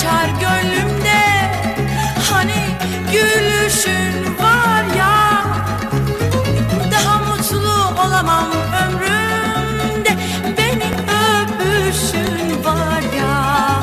açar gönlümde. Hani gülüşün var ya daha mutlu olamam ömrümde. Beni öpüşün var ya.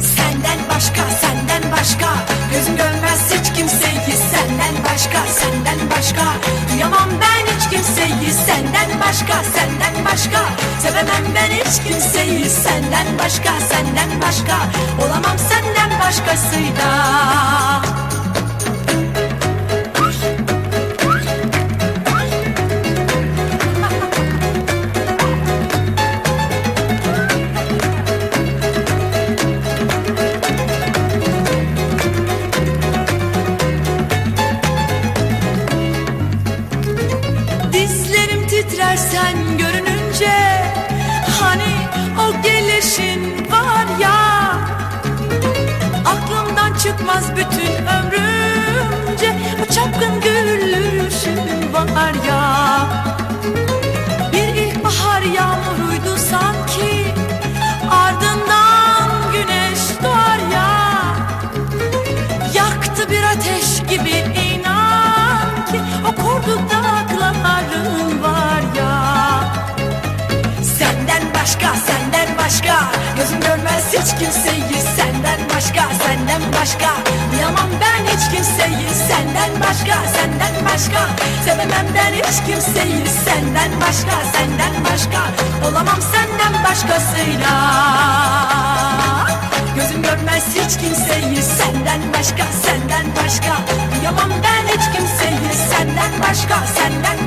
Senden başka senden başka Gözüm görmez hiç kimseyi. Senden başka senden başka Duyamam ben hiç kimseyi. Senden başka senden başka Sevemem ben hiç kimseyi senden başka senden başka Olamam senden başkasıyla. Dizlerim titrer sen görününce o gelişin var ya Aklımdan çıkmaz bütün ömrümce. Bu çapkın gülüşün var ya başka. Gözüm görmez hiç kimseyi senden başka senden başka. Duyamam ben hiç kimseyi senden başka senden başka. Sevemem ben hiç kimseyi senden başka senden başka. Olamam senden başkasıyla. Gözüm görmez hiç kimseyi senden başka senden başka. Duyamam ben hiç kimseyi senden başka senden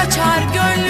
açar gönlümde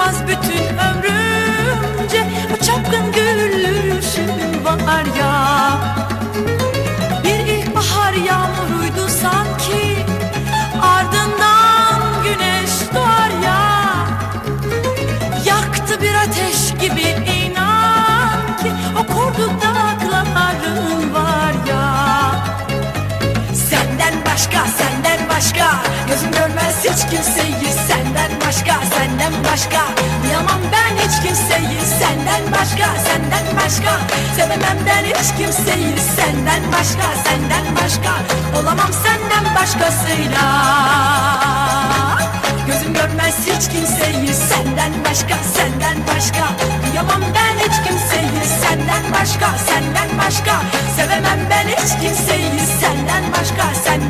Çıkmaz bütün ömrümce. Bu çapkın gülüşün var ya senden başka. Duyamam ben hiç kimseyi sen senden başka senden başka. Sevemem ben hiç kimseyi senden başka senden başka. Olamam senden başkasıyla. Gözüm görmez hiç kimseyi senden başka senden başka. Duyamam ben hiç kimseyi senden başka senden başka. Sevemem ben hiç kimseyi senden başka senden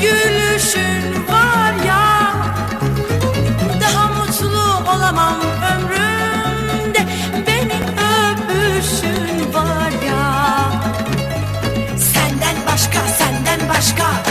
gülüşün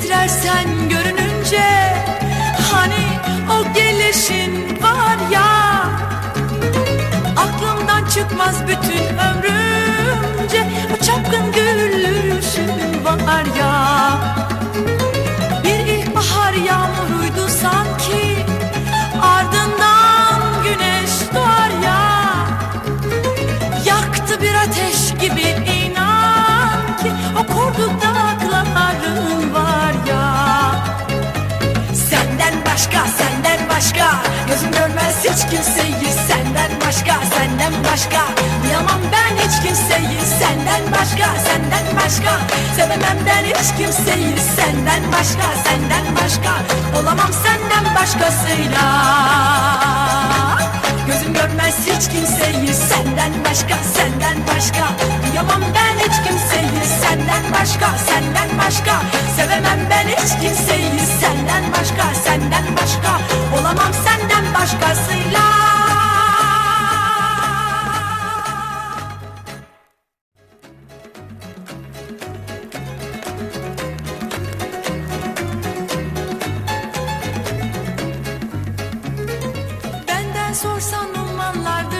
Dizlerim titrer sen görününce Hani o gelişin var ya Aklımdan çıkmaz bütün ömrümce O çapkın gülüşün var ya kimseyi Senden başka senden başka. Duyamam ben hiç kimseyi Senden başka senden başka. Sevemem ben hiç kimseyi Senden başka senden başka. Olamam senden başkasıyla. Gözüm görmez hiç kimseyi Senden başka senden başka. Duyamam ben hiç kimseyi Senden başka senden başka. Sevemem ben hiç kimseyi Senden başka senden başka. Olamam senden başkasıyla sorsan